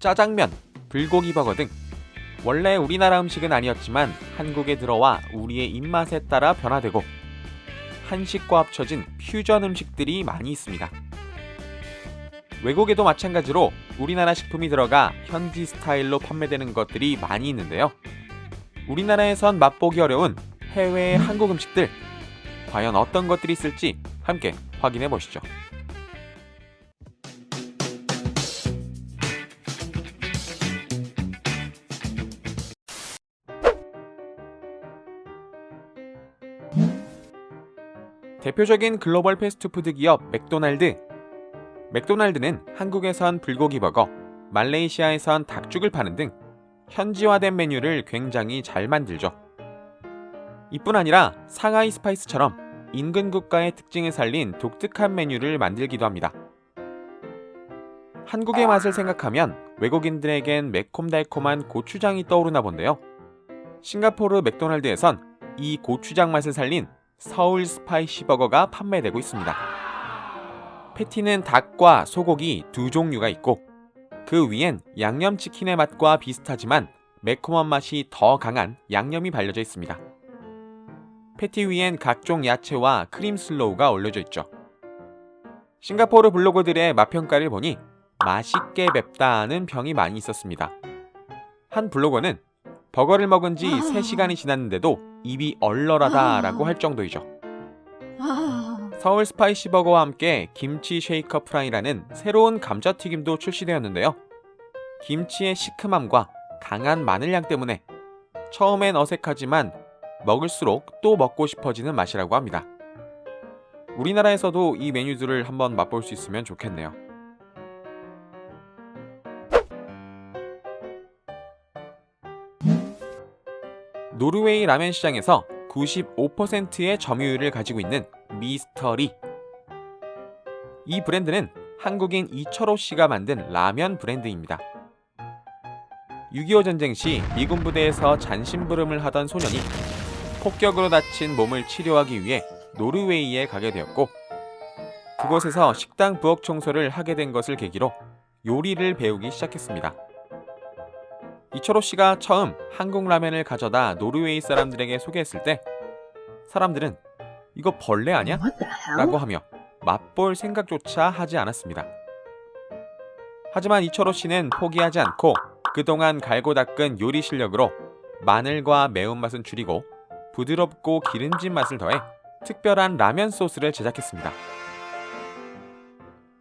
짜장면, 불고기 버거 등 원래 우리나라 음식은 아니었지만 한국에 들어와 우리의 입맛에 따라 변화되고 한식과 합쳐진 퓨전 음식들이 많이 있습니다. 외국에도 마찬가지로 우리나라 식품이 들어가 현지 스타일로 판매되는 것들이 많이 있는데요. 우리나라에선 맛보기 어려운 해외의 한국 음식들 과연 어떤 것들이 있을지 함께 확인해 보시죠. 대표적인 글로벌 패스트푸드 기업 맥도날드. 맥도날드는 한국에선 불고기 버거, 말레이시아에선 닭죽을 파는 등 현지화된 메뉴를 굉장히 잘 만들죠. 이뿐 아니라 상하이 스파이스처럼 인근 국가의 특징을 살린 독특한 메뉴를 만들기도 합니다. 한국의 맛을 생각하면 외국인들에겐 매콤달콤한 고추장이 떠오르나 본데요. 싱가포르 맥도날드에선 이 고추장 맛을 살린 서울 스파이시 버거가 판매되고 있습니다. 패티는 닭과 소고기 두 종류가 있고 그 위엔 양념치킨의 맛과 비슷하지만 매콤한 맛이 더 강한 양념이 발려져 있습니다. 패티 위엔 각종 야채와 크림 슬로우가 올려져 있죠. 싱가포르 블로거들의 맛평가를 보니 맛있게 맵다는 평이 많이 있었습니다. 한 블로거는 버거를 먹은 지 3시간이 지났는데도 입이 얼얼하다라고 할 정도이죠. 서울 스파이시 버거와 함께 김치 쉐이커 프라이라는 새로운 감자튀김도 출시되었는데요. 김치의 시큼함과 강한 마늘향 때문에 처음엔 어색하지만 먹을수록 또 먹고 싶어지는 맛이라고 합니다. 우리나라에서도 이 메뉴들을 한번 맛볼 수 있으면 좋겠네요. 노르웨이 라면 시장에서 95%의 점유율을 가지고 있는 미스터리. 이 브랜드는 한국인 이철호 씨가 만든 라면 브랜드입니다. 6.25 전쟁 시 미군 부대에서 잔심부름을 하던 소년이 폭격으로 다친 몸을 치료하기 위해 노르웨이에 가게 되었고 그곳에서 식당 부엌 청소를 하게 된 것을 계기로 요리를 배우기 시작했습니다. 이철호 씨가 처음 한국 라면을 가져다 노르웨이 사람들에게 소개했을 때 사람들은 이거 벌레 아니야? 라고 하며 맛볼 생각조차 하지 않았습니다. 하지만 이철호 씨는 포기하지 않고 그동안 갈고 닦은 요리 실력으로 마늘과 매운맛은 줄이고 부드럽고 기름진 맛을 더해 특별한 라면 소스를 제작했습니다.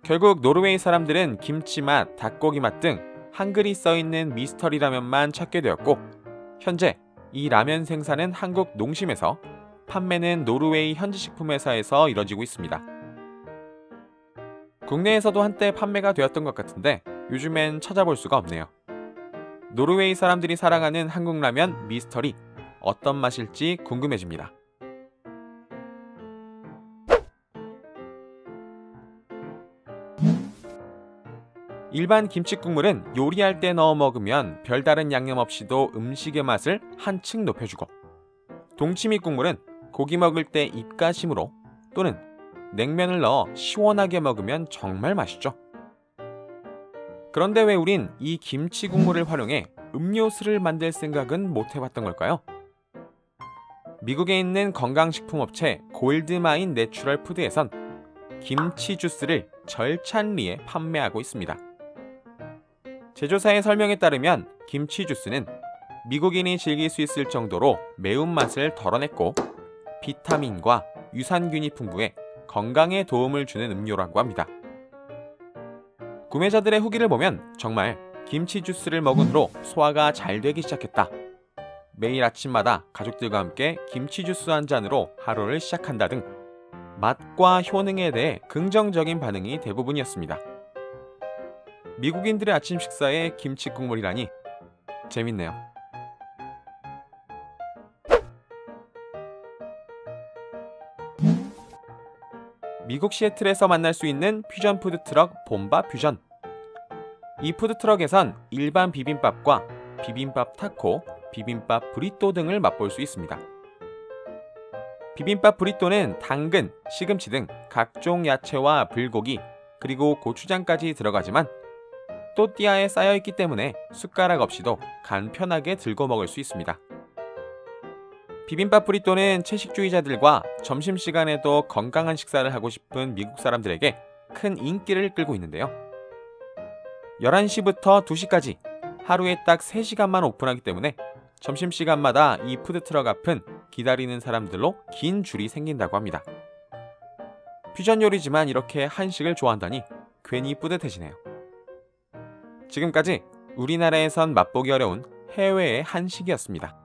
결국 노르웨이 사람들은 김치 맛, 닭고기 맛 등 한글이 써 있는 미스터리 라면만 찾게 되었고 현재 이 라면 생산은 한국 농심에서 판매는 노르웨이 현지식품회사에서 이뤄지고 있습니다. 국내에서도 한때 판매가 되었던 것 같은데 요즘엔 찾아볼 수가 없네요. 노르웨이 사람들이 사랑하는 한국 라면 미스터리 어떤 맛일지 궁금해집니다. 일반 김치 국물은 요리할 때 넣어 먹으면 별다른 양념 없이도 음식의 맛을 한층 높여주고 동치미 국물은 고기 먹을 때 입가심으로 또는 냉면을 넣어 시원하게 먹으면 정말 맛있죠. 그런데 왜 우린 이 김치 국물을 활용해 음료수를 만들 생각은 못 해봤던 걸까요? 미국에 있는 건강식품 업체 골드마인 내추럴 푸드에선 김치 주스를 절찬리에 판매하고 있습니다. 제조사의 설명에 따르면 김치 주스는 미국인이 즐길 수 있을 정도로 매운맛을 덜어냈고 비타민과 유산균이 풍부해 건강에 도움을 주는 음료라고 합니다. 구매자들의 후기를 보면 정말 김치 주스를 먹은 후로 소화가 잘 되기 시작했다. 매일 아침마다 가족들과 함께 김치 주스 한 잔으로 하루를 시작한다 등 맛과 효능에 대해 긍정적인 반응이 대부분이었습니다. 미국인들의 아침 식사에 김치 국물이라니 재밌네요. 미국 시애틀에서 만날 수 있는 퓨전 푸드 트럭 봄바 퓨전. 이 푸드 트럭에선 일반 비빔밥과 비빔밥 타코, 비빔밥 브리또 등을 맛볼 수 있습니다. 비빔밥 브리또는 당근, 시금치 등 각종 야채와 불고기, 그리고 고추장까지 들어가지만 또띠아에 쌓여 있기 때문에 숟가락 없이도 간편하게 들고 먹을 수 있습니다. 비빔밥 브리또는 채식주의자들과 점심시간에도 건강한 식사를 하고 싶은 미국 사람들에게 큰 인기를 끌고 있는데요. 11시부터 2시까지 하루에 딱 3시간만 오픈하기 때문에 점심시간마다 이 푸드트럭 앞은 기다리는 사람들로 긴 줄이 생긴다고 합니다. 퓨전 요리지만 이렇게 한식을 좋아한다니 괜히 뿌듯해지네요. 지금까지 우리나라에선 맛보기 어려운 해외의 한식이었습니다.